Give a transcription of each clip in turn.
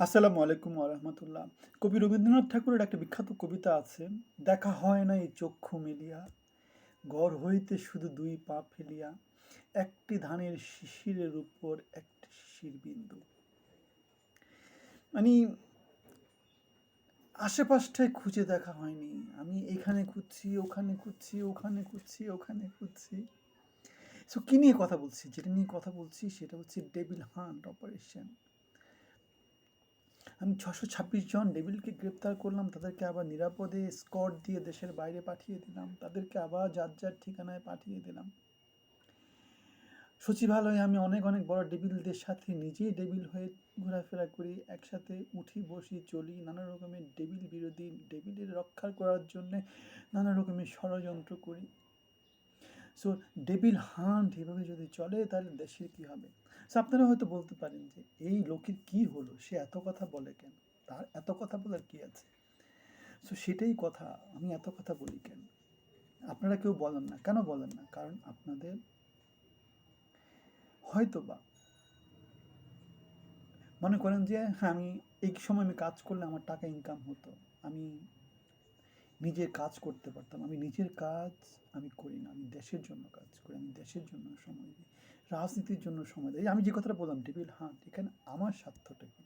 আসসালামু আলাইকুম রহমতুল্লাহ কবি রবীন্দ্রনাথ ঠাকুরের একটা বিখ্যাত কবিতা আছে, দেখা হয় না এই চক্ষু মেলিয়া ঘর হইতে শুধু দুই পা ফেলিয়া, একটি ধানের শিশিরের উপর একটি শিশির বিন্দু। মানে আশেপাশটায় খুঁজে দেখা হয়নি। আমি এখানে খুঁজছি, ওখানে খুঁজছি ওখানে খুঁজছি ওখানে খুঁজছি। সো কী নিয়ে কথা বলছি? যেটা নিয়ে কথা বলছি সেটা হচ্ছে ডেবিল হান্ট অপারেশন। আমি ছশো ছাব্বিশ জন ডেভিলকে গ্রেপ্তার করলাম, তাদেরকে আবার নিরাপদে স্কট দিয়ে দেশের বাইরে পাঠিয়ে দিলাম, তাদেরকে আবার যার যার ঠিকানায় পাঠিয়ে দিলাম। সচিবালয়ে আমি অনেক অনেক বড় ডেবিলদের সাথে নিজেই ডেবিল হয়ে ঘোরাফেরা করি, একসাথে উঠি বসি চলি, নানা রকমের ডেবিল বিরোধী ডেবিলের রক্ষা করার জন্যে নানা রকমের ষড়যন্ত্র করি। সো ডেবিল হান্ট এভাবে যদি চলে, তাহলে দেশের কী হবে? সো আপনারা হয়তো বলতে পারেন যে, এই লোকের কি হলো? সে এত কথা বলে কেন? তার এত কথা বলার কি আছে? সো সেটাই কথা, আমি এত কথা বলি কেন? আপনারা কেউ বলেন না। কেন বলেন না? কারণ আপনাদের হয়তো বা মনে করেন যে হ্যাঁ আমি এই সময় আমি কাজ করলে আমার টাকা ইনকাম হতো। আমি নিজের কাজ করতে পারতাম। আমি নিজের কাজ আমি করি না। আমি দেশের জন্য কাজ করি। আমি দেশের জন্য সময় দিই। রাজনীতির জন্য সময় দিই। আমি যে কথাটা বললাম টেবিল হান্ট এখানে আমার স্বার্থটা কি?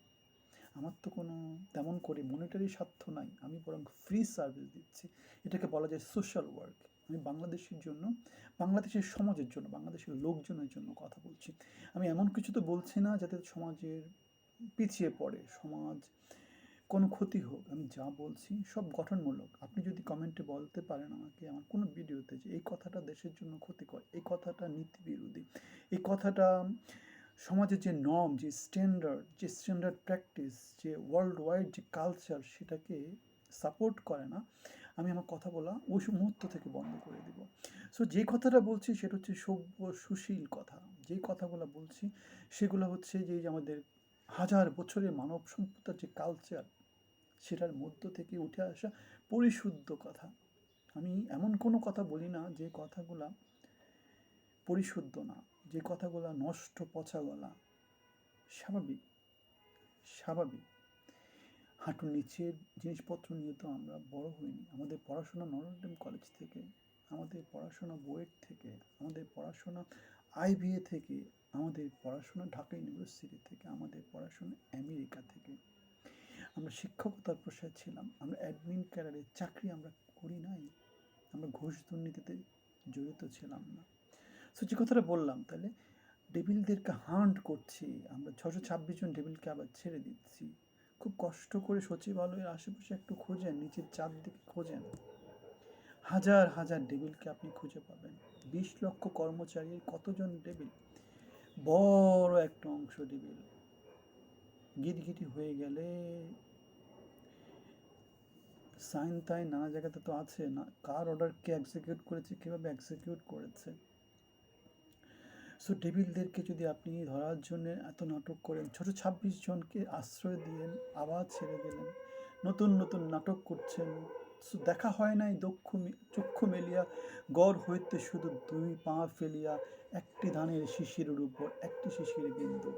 আমার তো কোনো তেমন করে মনিটারি স্বার্থ নাই। আমি বরং ফ্রি সার্ভিস দিচ্ছি। এটাকে বলা যায় সোশ্যাল ওয়ার্ক আমি বাংলাদেশের জন্য, বাংলাদেশের সমাজের জন্য, বাংলাদেশের লোকজনের জন্য কথা বলছি। আমি এমন কিছু তো বলছি না যাতে সমাজের পিছিয়ে পড়ে। সমাজ কোনো ক্ষতি হোক, আমি যা বলছি সব গঠনমূলক। আপনি যদি কমেন্টে বলতে পারেন আমাকে আমার কোনো ভিডিওতে যে এই কথাটা দেশের জন্য ক্ষতিকর, এই কথাটা নীতি বিরোধী, এই কথাটা সমাজের যে নর্ম যে স্ট্যান্ডার্ড যে স্ট্যান্ডার্ড প্র্যাকটিস যে ওয়ার্ল্ড ওয়াইড যে কালচার সেটাকে সাপোর্ট করে না, আমি আমার কথা বলা ওই মুহূর্ত থেকে বন্ধ করে দেব। সো যে কথাটা বলছি সেটা হচ্ছে সভ্য, সুশীল কথা। যেই কথাগুলো বলছি সেগুলো হচ্ছে যে আমাদের হাজার বছরের মানব সম্পদার যে কালচার সেটার মধ্য থেকে উঠে আসা পরিশুদ্ধ কথা। আমি এমন কোনো কথা বলি না যে কথাগুলা পরিশুদ্ধ না, যে কথাগুলো নষ্ট পচা গলা। স্বাভাবিক স্বাভাবিক। হাঁটুর নিচের জিনিসপত্র নিয়ে তো আমরা বড় হইনি। আমাদের পড়াশোনা নরডেম কলেজ থেকে, আমাদের পড়াশোনা বুয়েট থেকে, আমাদের পড়াশোনা আইবিএ থেকে, আমাদের পড়াশোনা ঢাকা ইউনিভার্সিটি থেকে, আমাদের পড়াশোনা আমেরিকা থেকে। আমরা শিক্ষকতার প্রসার ছিলাম, আমরা অ্যাডমিন ক্যারিয়ারে চাকরি আমরা করি নাই, আমরা ঘুষ দুর্নীতিতে জড়িত ছিলাম না। সো যে কথাটা বললাম, তাহলে ডেভিলদেরকে হান্ট করছি, আমরা ছশো ছাব্বিশ জন ডেভিলকে আবার ছেড়ে দিচ্ছি। খুব কষ্ট করে সচিবালয়ের আশেপাশে একটু খোঁজেন, নিচের চারদিকে খোঁজেন। হাজার হাজার ডেভিলকে আপনি খুঁজে পাবেন। বিশ লক্ষ কর্মচারীর কতজন ডেভিল? বড় একটা অংশ ডেভিল। গিটগিটি হয়ে গেলে সাইন তাই নানা জায়গাতে তো আছে। না, কার অর্ডার কে এক্সিকিউট করেছে, কীভাবে এক্সিকিউট করেছে? সো ডেভিলদেরকে যদি আপনি ধরার জন্য এত নাটক করেন, ছোটো ছাব্বিশ জনকে আশ্রয় দিলেন, আবার ছেড়ে দিলেন, নতুন নতুন নাটক করছেন সো দেখা হয় নাই দক্ষ চক্ষু মেলিয়া, গড় হইতে শুধু দুই পা ফেলিয়া, একটি ধানের শিশিরের উপর, একটি শিশির বিন্দু।